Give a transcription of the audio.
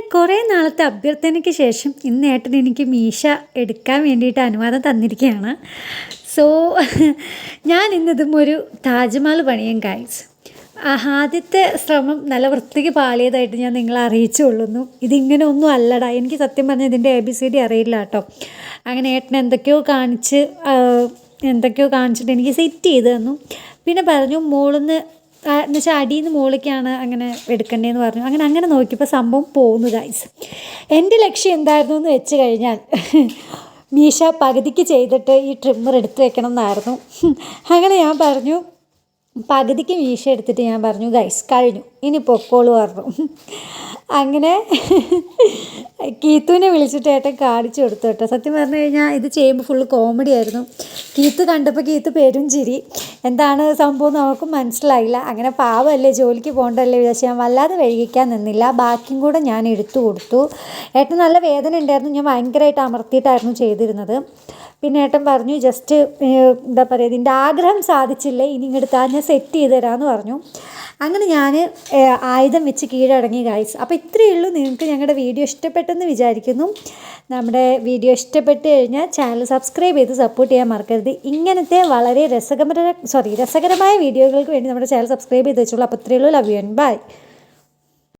അങ്ങനെ കുറേ നാളത്തെ അഭ്യർത്ഥനയ്ക്ക് ശേഷം ഇന്ന് ഏട്ടൻ എനിക്ക് മീശ എടുക്കാൻ വേണ്ടിയിട്ട് അനുവാദം തന്നിരിക്കുകയാണ്. സോ ഞാൻ ഇന്നതും ഒരു താജ്മഹൽ പണിയും കാണിച്ച് ആദ്യത്തെ ശ്രമം നല്ല വൃത്തിക്ക് പാളിയതായിട്ട് ഞാൻ നിങ്ങളെ അറിയിച്ചു കൊള്ളുന്നു ഇതിങ്ങനെ ഒന്നും അല്ലടാ. എനിക്ക് സത്യം പറഞ്ഞാൽ ഇതിന്റെ എ ബി സി ഡി അറിയില്ല കേട്ടോ. അങ്ങനെ ഏട്ടൻ എന്തൊക്കെയോ കാണിച്ച് എന്തൊക്കെയോ കാണിച്ചിട്ട് എനിക്ക് സെറ്റ് ചെയ്ത് തന്നു. പിന്നെ പറഞ്ഞു മോളിന്ന് എന്ന് വെച്ചാൽ അടിയിൽ നിന്ന് മുകളിലേക്കാണ് അങ്ങനെ എടുക്കേണ്ടതെന്ന് പറഞ്ഞു. അങ്ങനെ അങ്ങനെ നോക്കിയപ്പോൾ സംഭവം പോകുന്നു ഗൈസ് എന്റെ ലക്ഷ്യം എന്തായിരുന്നു എന്ന് വെച്ച് കഴിഞ്ഞാൽ മീശ പകുതിക്ക് ചെയ്തിട്ട് ഈ ട്രിമ്മർ എടുത്ത് വെക്കണം എന്നായിരുന്നു അങ്ങനെ ഞാൻ പറഞ്ഞു പകുതിക്ക് മീശ എടുത്തിട്ട് ഞാൻ പറഞ്ഞു ഗൈസ് കഴിഞ്ഞു. ഇനി പൊക്കോളൂ പറഞ്ഞു. അങ്ങനെ കീത്തുവിനെ വിളിച്ചിട്ട് ഏട്ടൻ കാണിച്ചു കൊടുത്തു കേട്ടോ. സത്യം പറഞ്ഞു കഴിഞ്ഞാൽ ഇത് ചെയ്യുമ്പോൾ ഫുള്ള് കോമഡി ആയിരുന്നു. കീത്ത് കണ്ടപ്പോൾ കീത്ത് പേരും ചിരി. എന്താണ് സംഭവം നമുക്ക് മനസ്സിലായില്ല. അങ്ങനെ പാവമല്ലേ ജോലിക്ക് പോകണ്ടല്ലേ വിചാരിച്ച് ഞാൻ വല്ലാതെ വൈകിക്കാൻ നിന്നില്ല. ബാക്കിയും കൂടെ ഞാൻ എടുത്തു കൊടുത്തു. ഏട്ടൻ നല്ല വേദന ഉണ്ടായിരുന്നു. ഞാൻ ഭയങ്കരമായിട്ട് അമർത്തിയിട്ടായിരുന്നു ചെയ്തിരുന്നത്. പിന്നെ ഏട്ടൻ പറഞ്ഞു ജസ്റ്റ് എന്താ പറയുക ഇതിന്റെ ആഗ്രഹം സാധിച്ചില്ലേ? ഇനി ഇങ്ങോട്ട് ഞാൻ സെറ്റ് ചെയ്ത് തരാമെന്ന് പറഞ്ഞു. അങ്ങനെ ഞാൻ ആയുധം വെച്ച് കീഴടങ്ങി ഗൈസ് അപ്പോൾ ഇത്രയേ ഉള്ളൂ. നിങ്ങൾക്ക് ഞങ്ങളുടെ വീഡിയോ ഇഷ്ടപ്പെട്ടെന്ന് വിചാരിക്കുന്നു. നമ്മുടെ വീഡിയോ ഇഷ്ടപ്പെട്ട് കഴിഞ്ഞാൽ ചാനൽ സബ്സ്ക്രൈബ് ചെയ്ത് സപ്പോർട്ട് ചെയ്യാൻ മറക്കരുത്. ഇങ്ങനത്തെ വളരെ രസകര സോറി രസകരമായ വീഡിയോകൾക്ക് വേണ്ടി നമ്മുടെ ചാനൽ സബ്സ്ക്രൈബ് ചെയ്ത് വെച്ചോളൂ. അപ്പോൾ ഇത്രയേ ഉള്ളൂ. Love you and by